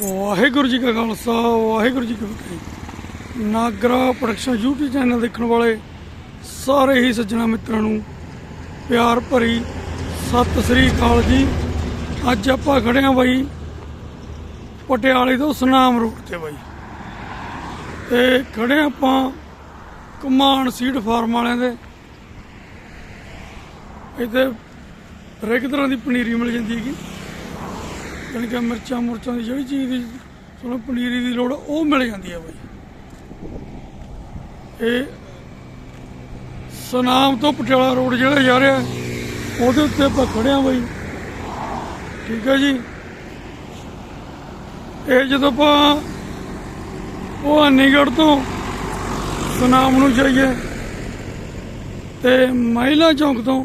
ਵਾਹਿਗੁਰੂ ਜੀ ਕਾ ਖਾਲਸਾ, ਵਾਹਿਗੁਰੂ ਜੀ ਕੀ ਫਤਿਹ। Nagra production YouTube channel ਦੇਖਣ ਵਾਲੇ ਸਾਰੇ ਹੀ ਸੱਜਣਾ ਮਿੱਤਰਾਂ ਨੂੰ ਪਿਆਰ ਭਰੀ ਸਤਿ ਸ੍ਰੀ ਅਕਾਲ ਜੀ। ਅੱਜ ਆਪਾਂ ਖੜੇ ਆ ਬਾਈ ਪਟਿਆਲੇ ਤੋਂ ਸੁਨਾਮ ਰੋਡ ਤੇ ਬਾਈ। ਤੇ ਖੜੇ ਹਾਂ ਆਪਾਂ ਕਮਾਨ ਸੀਡ ਫਾਰਮ ਵਾਲਿਆਂ ਦੇ। ਇੱਥੇ ਹਰੇਕ ਤਰ੍ਹਾਂ ਦੀ ਪਨੀਰੀ ਮਿਲ ਜਾਂਦੀ ਹੈਗੀ। ਜਾਣੀ ਕਿ ਮਿਰਚਾਂ, ਮੁਰਚਾਂ ਦੀ ਜਿਹੜੀ ਚੀਜ਼ ਦੀ ਤੁਹਾਨੂੰ ਪਨੀਰੀ ਦੀ ਲੋੜ, ਉਹ ਮਿਲ ਜਾਂਦੀ ਹੈ ਬਾਈ। ਇਹ ਸੁਨਾਮ ਤੋਂ ਪਟਿਆਲਾ ਰੋਡ ਜਿਹੜਾ ਜਾ ਰਿਹਾ, ਉਹਦੇ ਉੱਤੇ ਆਪਾਂ ਖੜੇ ਹਾਂ ਬਾਈ। ਠੀਕ ਹੈ ਜੀ? ਇਹ ਜਦੋਂ ਆਪਾਂ ਭਵਾਨੀਗੜ੍ਹ ਤੋਂ ਸੁਨਾਮ ਨੂੰ ਜਾਈਏ, ਤੇ ਮਹਿਲਾ ਚੌਂਕ ਤੋਂ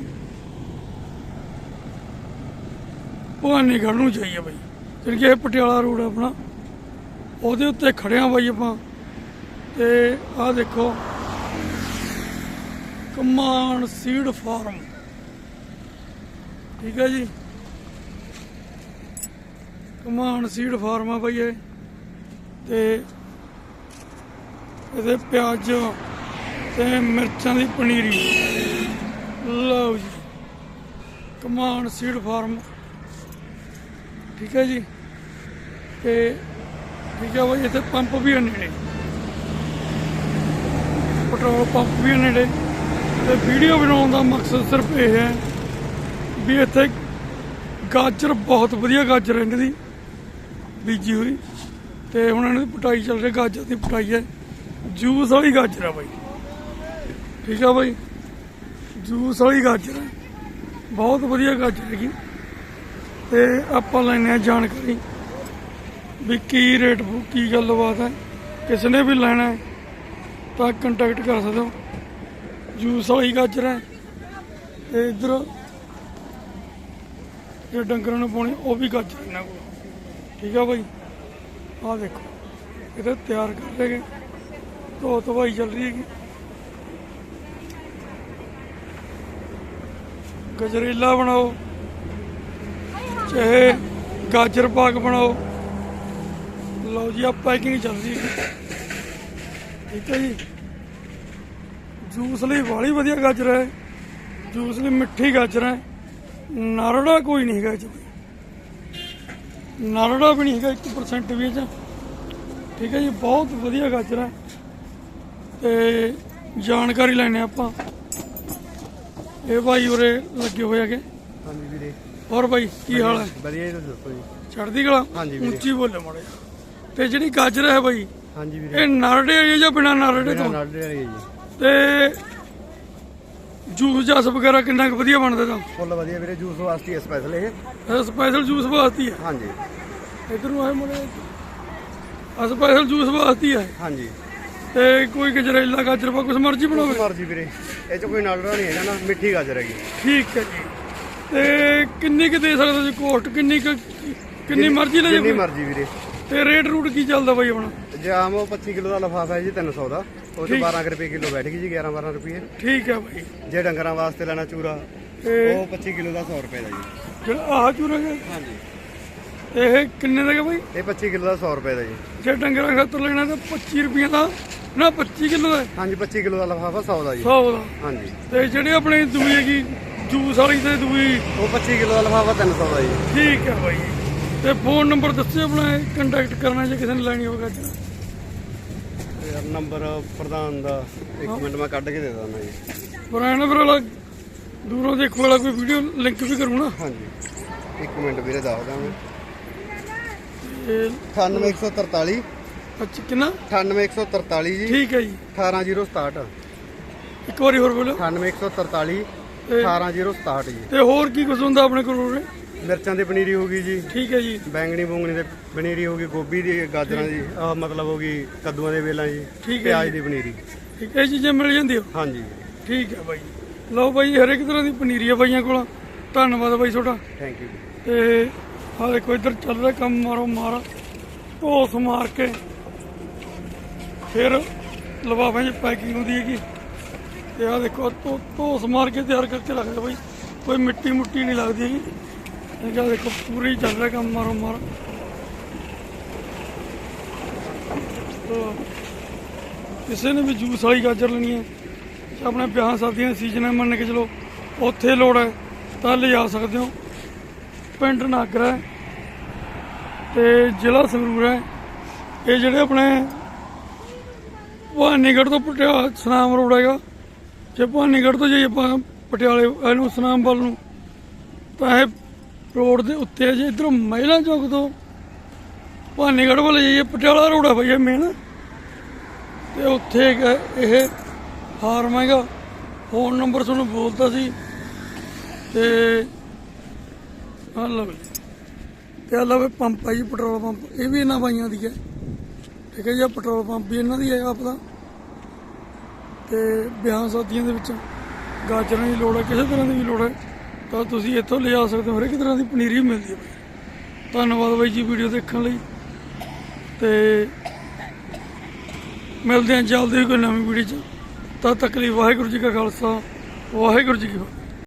ਭਵਾਨੀਗੜ੍ਹ ਨੂੰ ਜਾਈਏ ਬਾਈ। ਜਾਣੀ ਕਿ ਇਹ ਪਟਿਆਲਾ ਰੋਡ ਆ ਆਪਣਾ। ਉਹਦੇ ਉੱਤੇ ਖੜਿਆ ਬਾਈ ਆਪਾਂ। ਤੇ ਆਹ ਦੇਖੋ। ਕਮਾਨ ਸੀਡ ਫਾਰਮ। ਠੀਕ ਹੈ ਜੀ। ਕਮਾਨ ਸੀਡ ਫਾਰਮ ਆ ਬਾਈ ਇਹ। ਤੇ ਇਹਦੇ ਪਿਆਜ਼ ਤੇ ਮਿਰਚਾਂ ਦੀ ਪਨੀਰੀ। ਲਓ ਜੀ। ਕਮਾਨ ਸੀਡ ਫਾਰਮ। ਠੀਕ ਹੈ ਜੀ? ਤੇ ਠੀਕ ਹੈ ਬਾਈ, ਇੱਥੇ ਪੰਪ ਵੀ ਹਨ ਨੇੜੇ ਪੈਟਰੋਲ ਪੰਪ ਵੀ ਹਨ ਨੇੜੇ ਤੇ ਵੀਡੀਓ ਬਣਾਉਣ ਦਾ ਮਕਸਦ ਸਿਰਫ ਇਹ ਹੈ ਵੀ ਇੱਥੇ ਗਾਜਰ, ਬਹੁਤ ਵਧੀਆ ਗਾਜਰ ਹੈ ਇਹਨਾਂ ਦੀ ਬੀਜੀ ਹੋਈ। ਤੇ ਹੁਣ ਇਹਨਾਂ ਦੀ ਪਟਾਈ ਚੱਲ ਰਹੀ ਗਾਜਰ ਦੀ ਪਟਾਈ ਹੈ। ਜੂਸ ਵਾਲੀ ਗਾਜਰ ਆ ਬਾਈ। ਠੀਕ ਆ ਬਾਈ? ਜੂਸ ਵਾਲੀ ਗਾਜਰ ਬਹੁਤ ਵਧੀਆ ਗਾਜਰ ਹੈਗੀ। ਤੇ ਆਪਾਂ ਲੈਣੇ ਆ ਜਾਣਕਾਰੀ ਵੀ ਕੀ ਰੇਟ ਬੂ ਕੀ ਗੱਲਬਾਤ ਹੈ। ਕਿਸ ਨੇ ਵੀ ਲੈਣਾ ਹੈ ਤਾਂ ਕੰਟੈਕਟ ਕਰ ਸਕਦੇ ਹੋ। ਜੂਸ ਵਾਲੀ ਗਾਜਰ ਹੈ ਤੇ ਇਧਰ ਜੇ ਡੰਗਰਾਂ ਨੂੰ ਪਾਉਣੀ, ਉਹ ਵੀ ਗਾਜਰ ਇਹਨਾਂ ਕੋਲ ਠੀਕ ਆ ਬਾਈ। ਆਹ ਦੇਖੋ ਇਹਦੇ ਤਿਆਰ ਕਰ ਲੇਗੇ ਧੋ ਧਵਾਈ ਚੱਲ ਰਹੀ ਹੈਗੀ। ਗਜਰੇਲਾ ਬਣਾਓ। ਚਾਹੇ ਗਾਜਰ ਪਾਕ ਬਣਾਓ। ਲਓ ਜੀ ਆ ਪੈਕਿੰਗ ਚੱਲ ਰਹੀ ਹੈ। ਠੀਕ ਹੈ ਜੀ। ਜੂਸ ਲਈ ਵਾਲੀ ਵਧੀਆ ਗਾਜਰ ਹੈ। ਜੂਸ ਲਈ ਮਿੱਠੀ ਗਾਜਰ ਹੈ। ਨਾਰੜਾ ਕੋਈ ਨਹੀਂ ਹੈਗਾ ਇਹ 'ਚ ਨਾਰੜਾ ਵੀ ਨਹੀਂ ਹੈਗਾ 1% ਵੀ ਇਹ ਠੀਕ ਹੈ ਜੀ, ਬਹੁਤ ਵਧੀਆ ਗਾਜਰ ਹੈ। ਤੇ ਜਾਣਕਾਰੀ ਲੈਣੇ ਆਪਾਂ। ਇਹ ਭਾਈ ਉਰੇ ਲੱਗੇ ਹੋਏ ਹੈਗੇ। ਹਾਂਜੀ ਵੀਰੇ। ਹੋਰ ਭਾਈ ਕੀ ਹਾਲ ਹੈ? ਵਧੀਆ ਜੀ ਤੁਸੀਂ ਦੱਸੋ ਜੀ? ਚੜ੍ਹਦੀ ਕਲਾ? ਹਾਂਜੀ ਵੀਰੇ। ਉੱਚੀ ਬੋਲੇ ਮਾੜੇ ਤੇ ਜਿਹੜੀ ਗਾਜਰ ਹੈ ਭਾਈ ਹਾਂਜੀ ਵੀਰੇ। ਇਹ ਨਾਰੜੇ ਵਾਲੀ ਹੈ ਜਾਂ ਬਿਨਾ ਨਾਰੜੇ ਤੋਂ? ਨਾਲੇ ਵਾਲੀ ਹੈ ਜੀ। ਤੇ ਜੂਸ ਜਸ ਵਗੈਰਾ ਕਿੰਨਾ ਕੁ ਵਧੀਆ ਬਣਦਾ ਤਾਂ ਫੁੱਲ ਵਧੀਆ ਵੀਰੇ ਜੂਸ ਵਾਸਤੇ ਸਪੈਸ਼ਲ ਇਹ। ਸਪੈਸ਼ਲ ਜੂਸ ਵਾਸਤੇ ਹੈ ਹਾਂਜੀ। ਇਧਰੋਂ ਆਏ ਮੁੰਡੇ ਆ ਸਪੈਸ਼ਲ ਜੂਸ ਵਾਸਤੇ ਹੈ ਹਾਂਜੀ। ਤੇ ਕੋਈ ਗਜਰੇਲਾ ਗਾਜਰ ਪਾ ਕੁਛ ਮਰਜ਼ੀ ਬਣਾਵੇ? ਮਰਜ਼ੀ ਵੀਰੇ। ਇਹ ਚ ਕੋਈ ਨਾਲੜਾ ਨਹੀਂ ਹੈਗਾ ਨਾ ਮਿੱਠੀ ਗਾਜਰ ਹੈਗੀ। ਠੀਕ ਹੈ ਜੀ। ਤੇ ਕਿੰਨੀ ਕੁ ਦੇ ਸਕਦੇ ਜੀ ਕੋਸਟ? ਕਿੰਨੀ ਕੁ ਕਿੰਨੀ ਮਰਜ਼ੀ ਲੈ ਜਿੰਨੀ ਜਾਓ ਮਰਜ਼ੀ ਵੀਰੇ। ਤੇ ਰੇਟ ਰੂਟ ਕੀ ਚੱਲਦਾ ਬਾਈ ਆਪਣਾ? ਜਾਮ ਉਹ 25 ਕਿਲੋ ਦਾ ਲਫਾਫਾ ਹੈ ਜੀ 300 ਦਾ। ਉਹ ਚ ਠੀਕ। 12 ਕੁ ਰੁਪਏ ਕਿਲੋ ਬੈਠ ਗਈ ਜੀ 11 12 ਰੁਪਏ। ਠੀਕ ਹੈ ਬਾਈ। ਜੇ ਡੰਗਰਾਂ ਵਾਸਤੇ ਲੈਣਾ ਚੂਰਾ ਤੇ ਉਹ 25 ਕਿਲੋ ਦਾ 100 ਰੁਪਏ ਦਾ ਜੀ। ਜਿਹੜਾ ਆਹ ਚੂਰਾ ਹੈ ਹਾਂਜੀ। ਇਹ ਕਿੰਨੇ ਦਾ ਹੈ ਬਾਈ? ਇਹ 25 ਕਿਲੋ ਦਾ 100 ਰੁਪਏ ਦਾ ਜੀ। ਜੇ ਡੰਗਰਾਂ ਖਾਤਰ ਲੈਣਾ ਤਾਂ 25 ਰੁਪਏ ਦਾ। ਨਾ 25 ਕਿਲੋ ਦਾ। ਹਾਂਜੀ 25 ਕਿਲੋ ਦਾ ਲਫਾਫਾ 100 ਦਾ ਜੀ। 100 ਦਾ। ਹਾਂਜੀ। ਤੇ ਜਿਹੜੀ ਆਪਣੀ ਦੂਈ ਹੈਗੀ ਜੂਸ ਵਾਲੀ ਤੇ ਦੂਈ। ਉਹ 25 ਕਿਲੋ ਦਾ ਲਫਾਫਾ 300 ਦਾ ਜੀ। ਠੀਕ ਹੈ ਬਾਈ। ਤੇ ਫੋਨ ਨੰਬਰ ਦੱਸਿਓ ਆਪਣਾ ਕੰਟੈਕਟ ਕਰਨਾ ਜੇ ਕਿਸੇ ਨੇ ਲੈਣੀ ਹੋਵੇ ਅੱਜ। ਯਾਰ ਨੰਬਰ ਪ੍ਰਧਾਨ ਦਾ ਇੱਕ ਮਿੰਟ ਮੈਂ ਕੱਢ ਕੇ ਦੇ ਦਾਂ ਜੀ। ਪੁਰਾਣਾ ਫਿਰ ਵਾਲਾ ਦੂਰੋਂ ਦੇਖੋ ਵਾਲਾ ਕੋਈ ਵੀਡੀਓ ਲਿੰਕ ਵੀ ਕਰੂ ਨਾ। ਹਾਂਜੀ। ਇੱਕ ਮਿੰਟ ਵੀਰੇ ਦੱਸਦਾ ਮੈਂ। ਇਹ 98143 ਅੱਛਾ ਕਿੰਨਾ? 98143 ਜੀ। ਠੀਕ ਹੈ ਜੀ। 18067 ਇੱਕ ਵਾਰੀ ਹੋਰ ਬੋਲੋ। 98143 ਤੇ 18067 ਜੀ। ਤੇ ਹੋਰ ਕੀ ਕੁਝ ਹੁੰਦਾ ਆਪਣੇ ਕੋਲ ਉਰੇ? ਮਿਰਚਾਂ ਦੀ ਪਨੀਰੀ ਹੋ ਗਈ ਜੀ। ਠੀਕ ਹੈ ਜੀ। ਬੈਂਗਣੀ ਬੂੰਗਣੀ ਦੀ ਪਨੀਰੀ ਹੋ ਗਈ ਗੋਭੀ ਦੀ ਗਾਜਰਾਂ ਦੀ ਆਹ ਮਤਲਬ ਹੋ ਗਈ ਕੱਦੂਆਂ ਦੇ ਵੇਲਾਂ ਜੀ ਠੀਕ ਹੈ ਪਿਆਜ਼ ਜੀ। ਦੀ ਪਨੀਰੀ। ਠੀਕ ਹੈ ਚੀਜ਼ਾਂ ਮਿਲ ਜਾਂਦੀਆਂ ਹਾਂਜੀ। ਠੀਕ ਹੈ ਬਾਈ। ਲਓ ਬਾਈ ਹਰ ਇੱਕ ਤਰ੍ਹਾਂ ਦੀ ਪਨੀਰੀ ਆ ਬਾਈਆਂ ਕੋਲ। ਧੰਨਵਾਦ ਬਾਈ ਤੁਹਾਡਾ। ਥੈਂਕ ਯੂ ਤੇ ਆ ਦੇਖੋ ਇੱਧਰ ਚੱਲ ਰਿਹਾ ਕੰਮ ਮਾਰੋ ਮਾਰ। ਢੋਸ ਮਾਰ ਕੇ ਫਿਰ ਲਵਾਵਾਂ 'ਚ ਪੈਕਿੰਗ ਹੁੰਦੀ ਹੈਗੀ। ਤੇ ਆ ਦੇਖੋ ਧੋ ਢੋਸ ਮਾਰ ਕੇ ਤਿਆਰ ਕਰਕੇ ਰੱਖਦੇ ਬਈ। ਕੋਈ ਮਿੱਟੀ ਮੁੱਟੀ ਨਹੀਂ ਲੱਗਦੀ। ਹੈਗੀ ਇਹ ਦੇਖੋ, ਪੂਰੀ ਚੱਲ ਰਿਹਾ ਕੰਮ ਮਾਰੋ ਮਾਰ। ਤਾਂ ਕਿਸੇ ਨੇ ਵੀ ਜੂਸ ਵਾਲੀ ਗਾਜਰ ਲੈਣੀ ਹੈ ਆਪਣੇ ਵਿਆਹ ਸ਼ਾਦੀਆਂ ਦਾ ਸੀਜ਼ਨ ਹੈ, ਮੰਨ ਕੇ ਚਲੋ, ਉੱਥੇ ਲੋੜ ਹੈ, ਤਾਂ ਲਿਜਾ ਸਕਦੇ ਹੋ। ਪਿੰਡ ਨਾਗਰਾ ਹੈ ਤੇ ਜ਼ਿਲ੍ਹਾ ਸੰਗਰੂਰ ਹੈ। ਇਹ ਜਿਹੜੇ ਆਪਣੇ ਭਵਾਨੀਗੜ੍ਹ ਤੋਂ ਪਟਿਆਲਾ ਸਨਾਮ ਰੋਡ ਹੈਗਾ ਜੇ ਭਵਾਨੀਗੜ੍ਹ ਤੋਂ ਜਾਈਏ, ਆਪਾਂ ਪਟਿਆਲੇ ਇਹਨੂੰ ਸਨਾਮ ਵੱਲ ਨੂੰ, ਤਾਂ ਇਹ ਰੋਡ ਦੇ ਉੱਤੇ ਹੈ ਜੇ। ਇਧਰੋਂ ਮਹਿਲਾ ਚੌਕ ਤੋਂ ਭਵਾਨੀਗੜ੍ਹ ਵੱਲ ਜਾਈਏ, ਪਟਿਆਲਾ ਰੋਡ ਹੈ ਬਈ ਮੇਨ ਤੇ ਉੱਥੇ ਇਹ ਫਾਰਮ ਹੈਗਾ। ਫੋਨ ਨੰਬਰ ਤੁਹਾਨੂੰ ਬੋਲਤਾ ਸੀ। ਤੇ ਆਹ ਲਓ ਤੇ ਆਹ ਲਓ ਪੰਪ ਆ ਜੀ ਪੈਟਰੋਲ ਪੰਪ। ਇਹ ਵੀ ਇਹਨਾਂ ਬਾਈਆਂ ਦੀ ਹੈ। ਠੀਕ ਹੈ ਜੀ ਪੈਟਰੋਲ ਪੰਪ ਵੀ ਇਹਨਾਂ ਦੀ ਹੈ ਆਪਦਾ। ਤੇ ਵਿਆਹ ਸ਼ਾਦੀਆਂ ਦੇ ਵਿੱਚ ਗਾਜਰਾਂ ਦੀ ਲੋੜ ਹੈ, ਕਿਸੇ ਤਰ੍ਹਾਂ ਦੀ ਵੀ ਲੋੜ ਹੈ, ਤਾਂ ਤੁਸੀਂ ਇੱਥੋਂ ਲਿਜਾ ਸਕਦੇ ਹੋ, ਹਰੇਕ ਤਰ੍ਹਾਂ ਦੀ ਪਨੀਰੀ ਮਿਲਦੀ ਹੈ ਧੰਨਵਾਦ ਬਾਈ ਜੀ ਵੀਡੀਓ ਦੇਖਣ ਲਈ। ਤੇ ਮਿਲਦੇ ਹਾਂ ਜਲਦੀ ਕੋਈ ਨਵੀਂ ਵੀਡੀਓ 'ਚ। ਤਦ ਤੱਕ ਲਈ ਵਾਹਿਗੁਰੂ ਜੀ ਕਾ ਖਾਲਸਾ, ਵਾਹਿਗੁਰੂ ਜੀ ਕੀ ਫਤਿਹ।